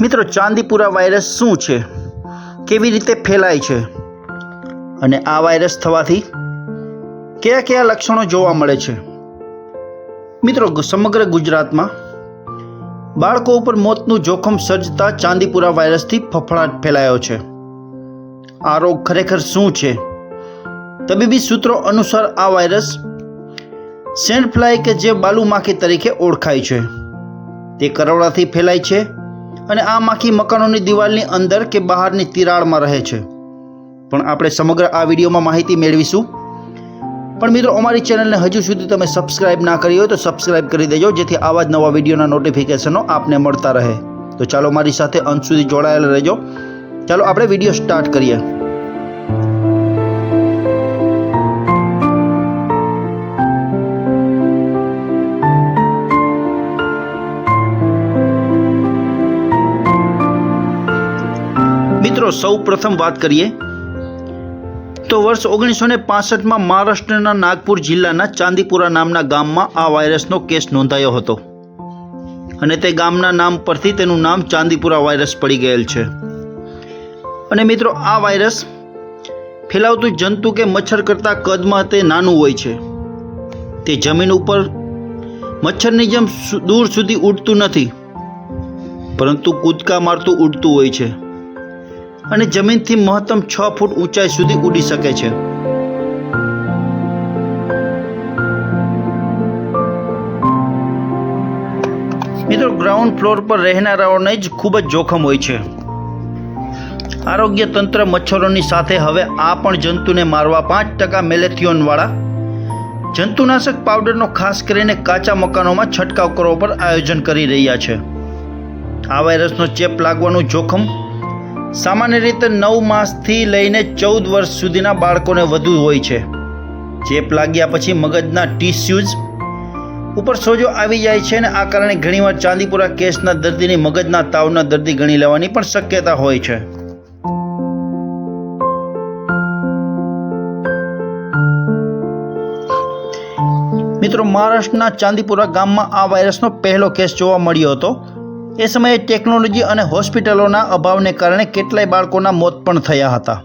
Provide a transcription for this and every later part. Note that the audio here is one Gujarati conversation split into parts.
મિત્રો, ચાંદીપુરા વાયરસ શું છે? કેવી રીતે ફેલાય છે? અને આ વાયરસ થવાથી કયા કયા લક્ષણો જોવા મળે છે? મિત્રો સમગ્ર ગુજરાતમાં બાળકો ઉપર મોતનું જોખમ સર્જતા ચાંદીપુરા વાયરસથી ફફડાટ ફેલાયો છે. આ રોગ ખરેખર શું છે? તબીબી સૂત્રો અનુસાર આ વાયરસ સેન્ડ ફ્લાય કે જે બાલુ માખી તરીકે ઓળખાય છે. તે કરોડાથી ફેલાય છે અને આ માખી મકાનોની દિવાલની અંદર કે બહારની તિરાડમાં રહે છે. પણ આપણે સમગ્ર આ વિડીયોમાં માહિતી મેળવીશું. પણ મિત્રો, અમારી ચેનલને હજુ સુધી તમે સબસ્ક્રાઇબ ના કરી હોય તો સબસ્ક્રાઇબ કરી દેજો, જેથી આવા જ નવા વિડીયોના નોટિફિકેશનો આપને મળતા રહે. તો ચાલો મારી સાથે અંત સુધી જોડાયેલા રહેજો. ચાલો, આપણે વીડિયો સ્ટાર્ટ કરીએ. મિત્રો સૌ પ્રથમ વાત કરીએ તો વર્ષ ઓગણીસો ને પાસઠમાં મહારાષ્ટ્રના નાગપુર જિલ્લાના ચાંદીપુરા નામના ગામમાં આ વાયરસનો કેસ નોંધાયો હતો. અને તે ગામના નામ પરથી તેનું નામ ચાંદીપુરા વાયરસ પડી ગયેલ છે. અને મિત્રો, આ વાયરસ ફેલાવતું જંતુ કે મચ્છર કરતાં કદમાં તે નાનું હોય છે. તે જમીન ઉપર મચ્છરની જેમ દૂર સુધી ઉડતું નથી. પરંતુ કૂદકા મારતું ઉડતું હોય છે. અને જમીનથી મહત્તમ છ ફૂટ ઊંચાઈ સુધી ઉડી શકે છે. મિત્રો ગ્રાઉન્ડ ફ્લોર પર રહેનારાઓને જ ખૂબ જ જોખમ હોય છે. આરોગ્ય તંત્ર મચ્છરોની સાથે હવે આ પણ જંતુને મારવા પાંચ ટકા મેલેથિયોનવાળા જંતુનાશક પાવડરનો ખાસ કરીને કાચા મકાનોમાં છંટકાવ કરવા પર આયોજન કરી રહ્યા છે. આ વાયરસનો ચેપ લાગવાનું જોખમ સામાન્ય રીતે નવ માસથી લઈને ચૌદ વર્ષ સુધીના બાળકોને વધુ હોય છે. ચેપ લાગ્યા પછી મગજના ટીસ્યુઝ ઉપર સોજો આવી જાય છે અને આ કારણે ઘણીવાર ચાંદીપુરા કેસના દર્દીની મગજના તાવના દર્દી ગણી લેવાની પણ શક્યતા હોય છે. મિત્રો, મહારાષ્ટ્રના ચાંદીપુરા ગામમાં આ વાયરસનો પહેલો કેસ જોવા મળ્યો હતો. એ સમયે ટેકનોલોજી અને હોસ્પિટલોના અભાવને કારણે કેટલાય બાળકોના મોત પણ થયા હતા.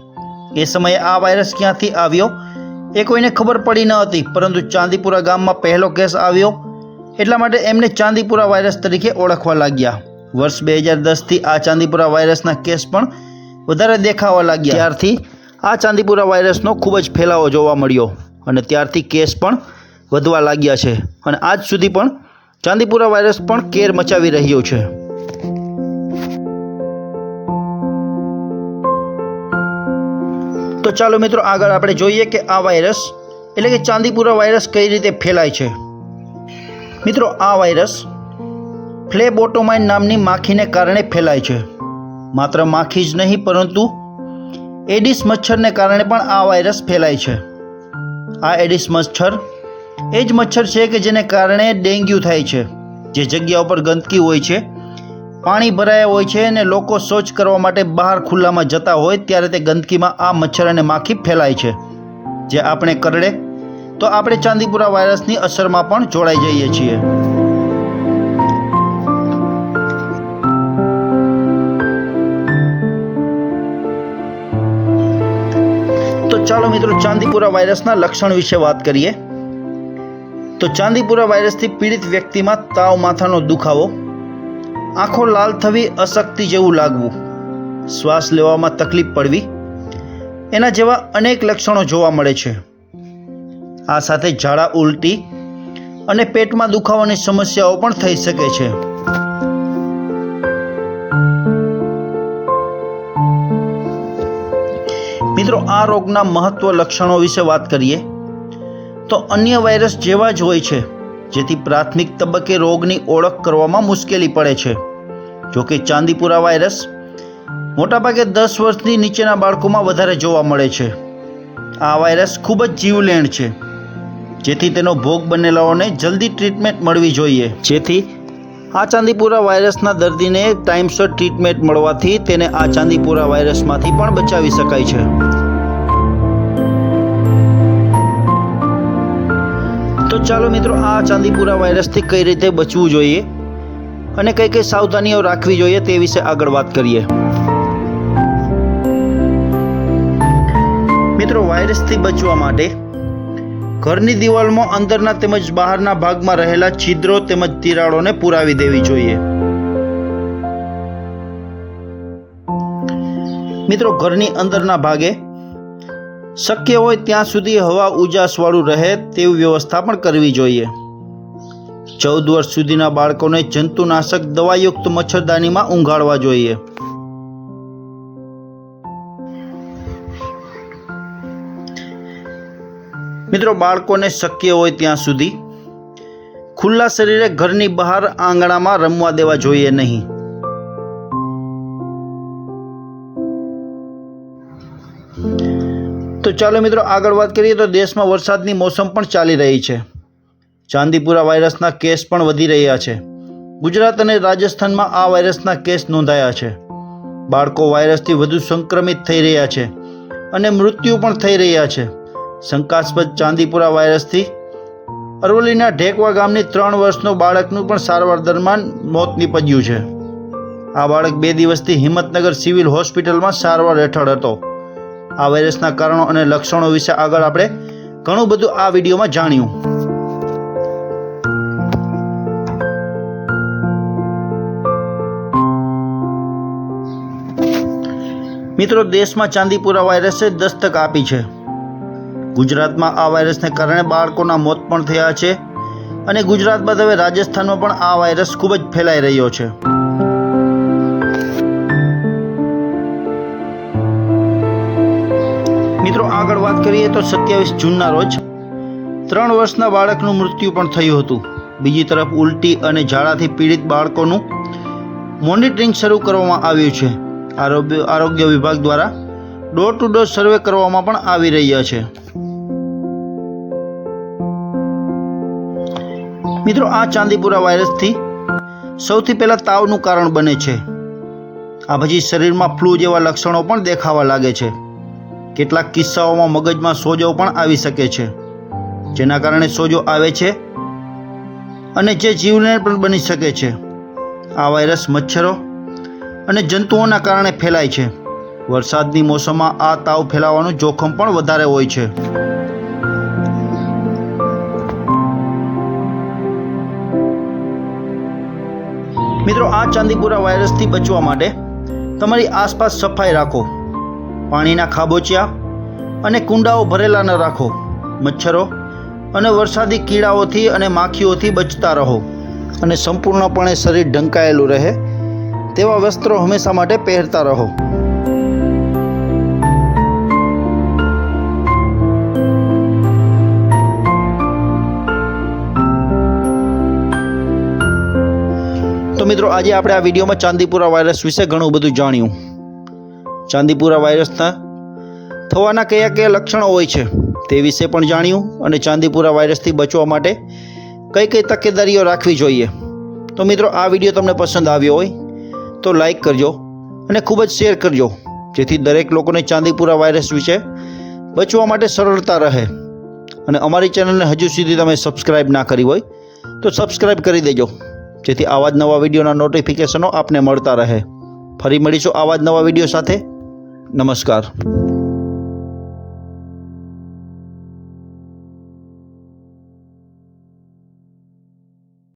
એ સમયે આ વાયરસ ક્યાંથી આવ્યો? એ કોઈને ખબર પડી ન હતી, પરંતુ ચાંદીપુરા ગામમાં પહેલો કેસ આવ્યો. એટલા માટે એમને ચાંદીપુરા વાયરસ તરીકે ઓળખવા લાગ્યા. વર્ષ બે હજાર દસથી આ ચાંદીપુરા વાયરસના કેસ પણ વધારે દેખાવા લાગ્યા. ત્યારથી આ ચાંદીપુરા વાયરસનો ખૂબ જ ફેલાવો જોવા મળ્યો અને ત્યારથી કેસ પણ વધવા લાગ્યા છે. અને આજ સુધી પણ ચાંદીપુરા વાયરસ પણ કેર મચાવી રહ્યો છે. તો ચાલો મિત્રો આગળ આપણે જોઈએ કે આ વાયરસ એટલે કે ચાંદીપુરા વાયરસ કઈ રીતે ફેલાય છે. મિત્રો આ વાયરસ ફ્લેબોટોમાઇન નામની માખીને કારણે ફેલાય છે. માત્ર માખી જ નહીં, પરંતુ એડિસ મચ્છરને કારણે પણ આ વાયરસ ફેલાય છે. આ એડિસ મચ્છર એ જ મચ્છર છે કે જેને કારણે ડેન્ગ્યુ થાય છે. જે જગ્યા ઉપર ગંદકી હોય છે, પાણી ભરાયા હોય છે અને લોકો શૌચ કરવા માટે બહાર ખુલ્લામાં જતા હોય ત્યારે તે ગંદકીમાં આ મચ્છર અને માખી ફેલાય છે. જે આપણે કરડે, તો આપણે ચાંદીપુરા વાયરસની અસરમાં પણ જોડાઈ જઈએ છીએ. તો ચાલો મિત્રો ચાંદીપુરા વાયરસના લક્ષણ વિશે વાત કરીએ. તો ચાંદીપુરા વાયરસથી પીડિત વ્યક્તિમાં તાવ, માથાનો દુખાવો, આંખો લાલ થવી, અશક્તિ જેવું લાગવું, શ્વાસ લેવામાં તકલીફ પડવી, એના જેવા અનેક લક્ષણો જોવા મળે છે. આ સાથે ઝાડા ઉલટી અને પેટમાં દુખાવાની સમસ્યાઓ પણ થઈ શકે છે. મિત્રો, આ રોગના મહત્વ લક્ષણો વિશે વાત કરીએ. તો અન્ય વાયરસ જેવા જ હોય છે, જેથી પ્રાથમિક તબક્કે રોગની ઓળખ કરવામાં મુશ્કેલી પડે છે. જોકે ચાંદીપુરા વાયરસ મોટાભાગે દસ વર્ષની નીચેના બાળકોમાં વધારે જોવા મળે છે. આ વાયરસ ખૂબ જ જીવલેણ છે, જેથી તેનો ભોગ બનેલાઓને જલ્દી ટ્રીટમેન્ટ મળવી જોઈએ. જેથી આ ચાંદીપુરા વાયરસના દર્દીને ટાઈમસર ટ્રીટમેન્ટ મળવાથી તેને આ ચાંદીપુરા વાયરસમાંથી પણ બચાવી શકાય છે. તો ચાલો મિત્રો, આ ચાંદીપુરા વાયરસથી કઈ રીતે બચવું જોઈએ અને કઈ કઈ સાવધાનીઓ રાખવી જોઈએ તે વિશે આગળ વાત કરીએ. મિત્રો, વાયરસથી બચવા માટે ઘરની દિવાલમાં અંદરના તેમજ બહારના ભાગમાં રહેલા છિદ્રો તેમજ તિરાડોને પુરાવી દેવી જોઈએ. મિત્રો, ઘરની અંદરના ભાગે શક્ય હોય ત્યાં સુધી હવા ઉજાસવાળું રહે તેવી વ્યવસ્થા પણ કરવી જોઈએ. ચૌદ વર્ષ સુધીના બાળકોને જંતુનાશક દવાયુક્ત મચ્છરદાનીમાં ઊંઘાડવા જોઈએ. મિત્રો, બાળકોને શક્ય હોય ત્યાં સુધી ખુલ્લા શરીરે ઘરની બહાર આંગણામાં રમવા દેવા જોઈએ નહીં. તો ચાલો મિત્રો આગળ વાત કરીએ તો દેશમાં વરસાદની મોસમ પણ ચાલી રહી છે. ચાંદીપુરા વાયરસના કેસ પણ વધી રહ્યા છે. ગુજરાત અને રાજસ્થાનમાં આ વાયરસના કેસ નોંધાયા છે. બાળકો વાયરસથી વધુ સંક્રમિત થઈ રહ્યા છે અને મૃત્યુ પણ થઈ રહ્યા છે. શંકાસ્પદ ચાંદીપુરા વાયરસથી અરવલ્લીના ઢેકવા ગામની ત્રણ વર્ષનો બાળકનું પણ સારવાર દરમિયાન મોત નીપજ્યું છે. આ બાળક બે દિવસથી હિંમતનગર સિવિલ હોસ્પિટલમાં સારવાર હેઠળ હતો. આ વાયરસના કારણો અને લક્ષણો વિશે આગળ આપણે ઘણું બધું આ વિડીયોમાં જાણ્યું. મિત્રો, દેશમાં ચાંદીપુરા વાયરસે દસ્તક આપી છે. ગુજરાતમાં આ વાયરસને કારણે બાળકોના મોત પણ થયા છે અને ગુજરાત બાદ હવે રાજસ્થાનમાં પણ આ વાયરસ ખૂબ જ ફેલાઈ રહ્યો છે. વાત કરીએ તો સત્યાવીસ જૂનના રોજ ત્રણ વર્ષના બાળકનું મૃત્યુ પણ થયું હતું. બીજી તરફ ઉલટી અને ઝાડાથી પીડિત બાળકોનું મોનિટરિંગ શરૂ કરવામાં આવ્યું છે. આરોગ્ય આરોગ્ય વિભાગ દ્વારા ડોર ટુ ડોર સર્વે કરવામાં પણ આવી રહ્યા છે. મિત્રો, આ ચાંદીપુરા વાયરસથી સૌથી પહેલાં તાવનું કારણ બને છે. આ પછી શરીરમાં ફ્લૂ જેવા લક્ષણો પણ દેખાવા લાગે છે. કેટલાક કિસ્સાઓમાં મગજમાં સોજો પણ આવી શકે છે, જેના કારણે સોજો આવે છે અને જે જીવને પણ બની શકે છે. આ વાયરસ મચ્છરો અને જંતુઓના કારણે ફેલાય છે. વરસાદની મોસમમાં આ તાવ ફેલાવાનું જોખમ પણ વધારે હોય છે. મિત્રો, આ ચાંદીપુરા વાયરસથી બચવા માટે તમારી આસપાસ સફાઈ રાખો. પાણીના ખાબોચિયા અને કુંડાઓ ભરેલા ન રાખો, મચ્છરો, અને વરસાદી કીડાઓથી અને માખીઓથી બચતા રહો, અને સંપૂર્ણપણે શરીર ઢંકાયેલું રહે, તેવા વસ્ત્રો હંમેશા માટે પહેરતા રહો. તો મિત્રો, આજે આપણે આ વિડીયોમાં ચાંદીપુરા વાયરસ વિશે ઘણું બધું જાણ્યું. ચાંદીપુરા વાયરસના થવાના કયા કયા લક્ષણો હોય છે તે વિશે પણ જાણ્યું અને ચાંદીપુરા વાયરસથી બચવા માટે કઈ કઈ તકેદારીઓ રાખવી જોઈએ. તો મિત્રો, આ વીડિયો તમને પસંદ આવ્યો હોય તો લાઈક કરજો અને ખૂબ જ શેર કરજો, જેથી દરેક લોકોને ચાંદીપુરા વાયરસ વિશે બચવા માટે સરળતા રહે. અને અમારી ચેનલને હજુ સુધી તમે સબસ્ક્રાઈબ ના કરી હોય તો સબસ્ક્રાઈબ કરી દેજો, જેથી આવા જ નવા વિડીયોના નોટિફિકેશનો આપને મળતા રહે. ફરી મળીશું આવા જ નવા વીડિયો સાથે. નમસ્કાર.